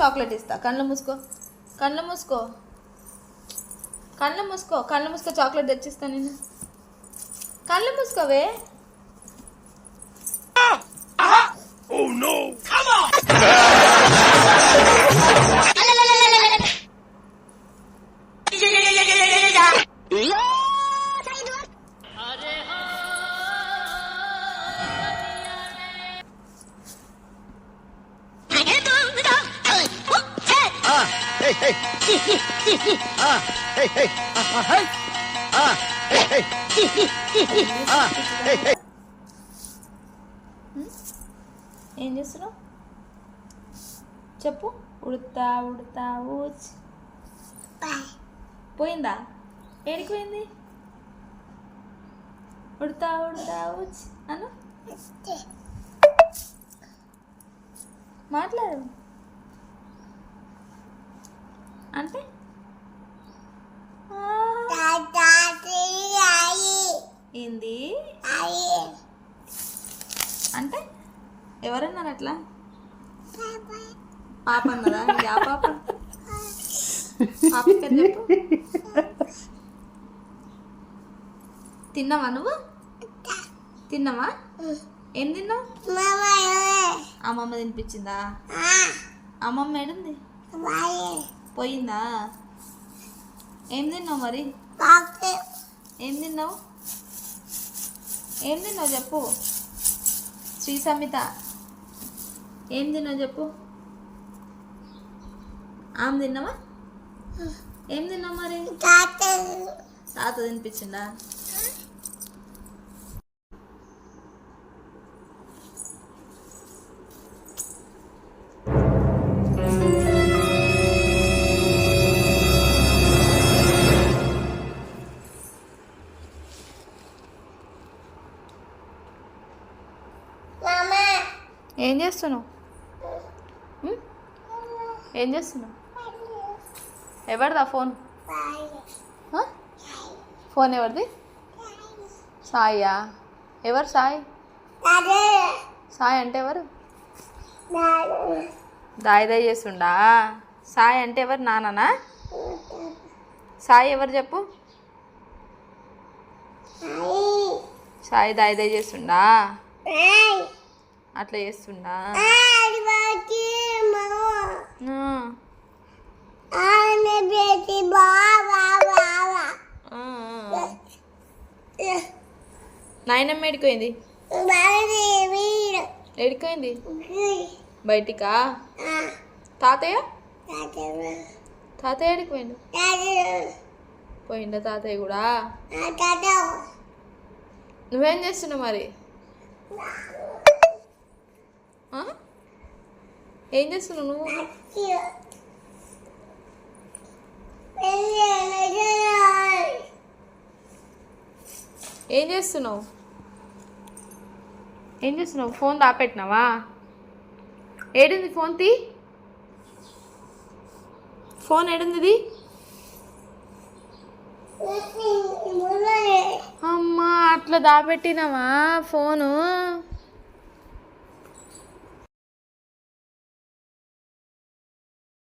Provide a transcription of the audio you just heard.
Chocolate ఇస్తా. కళ్ళు మూసుకో. కళ్ళు మూసుకో. కళ్ళు మూసుకో. కళ్ళు మూసుకో చాక్లెట్ తెచ్చిస్తా నేను. కళ్ళు మూసుకోవే. Oh, ఏం చేస్తున్నావు? చెప్పు. ఉడతా ఉడతా ఊచ్. పోయిందా? ఏడికి పోయింది? ఉడతా ఉడతా ఊచ్. అను. మాట్లాడు. అంటే ఆ, ఏంది? అంటే ఎవరన్నారు అట్లా? పాప అన్నదా? యా పాప? పాప తిన్నావా నువ్వు? తిన్నావా? ఏం తిన్నావు? అమ్మమ్మ తినిపించిందా? అమ్మమ్మ ఏడుంది? పోయిందా? ఏం తిన్నావు మరి? ఏం తిన్నావు? ఏం తిన్నావు చెప్పు. శ్రీ సమిత. ఏం తిన్నావు చెప్పు. ఆమె తిన్నావా? ఏం తిన్నావు మరి? తాత తినిపించిందా? ఏం చేస్తున్నావు? ఏం చేస్తున్నావు? ఎవరిదా ఫోన్? ఫోన్ ఎవరిది? సాయా. ఎవరు సాయి? సాయి అంటే ఎవరు? దాయి దాయి చేస్తుండా? సాయి అంటే ఎవరు? నాన్ననా? సాయి ఎవరు చెప్పు? సాయి. దాయి దాయి చేస్తుండా? అట్లా చేస్తుండా. నాయనమ్మ ఎడిపోయింది ఎడిపోయింది బయటికా? తాతయ్య? తాతయ్య. ఎడిపోయిండు పోయిందా తాతయ్య. కూడా? నువ్వేం చేస్తున్నావు మరి? ఏం చేస్తున్నావు నువ్వు? ఏం చేస్తున్నావు? ఏం చేస్తున్నావు? ఫోన్ దాపెట్టినావా? ఏడింది ఫోన్ తీ. ఫోన్ ఏడుంది అమ్మా అట్లా దాపెట్టినావా ఫోను?